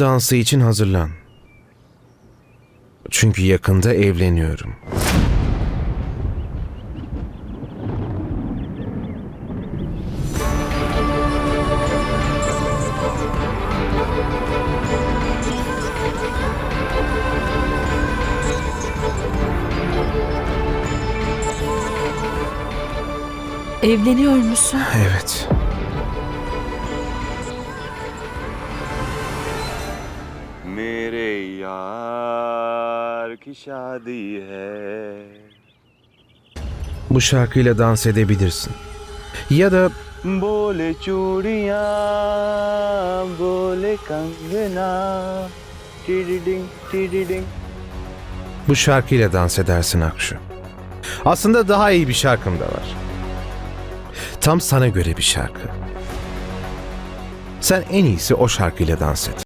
dansı için hazırlan. Çünkü yakında evleniyorum. Evleniyor musun? Evet. मेरे यार की शादी है Bu şarkıyla dans edebilirsin. Ya da बोले चूड़िया बोले कंगना टिडिडिंग टिडिडिंग bu şarkıyla dans edersin Akşu. Aslında daha iyi bir şarkım da var. Tam sana göre bir şarkı. Sen en iyisi o şarkıyla dans et.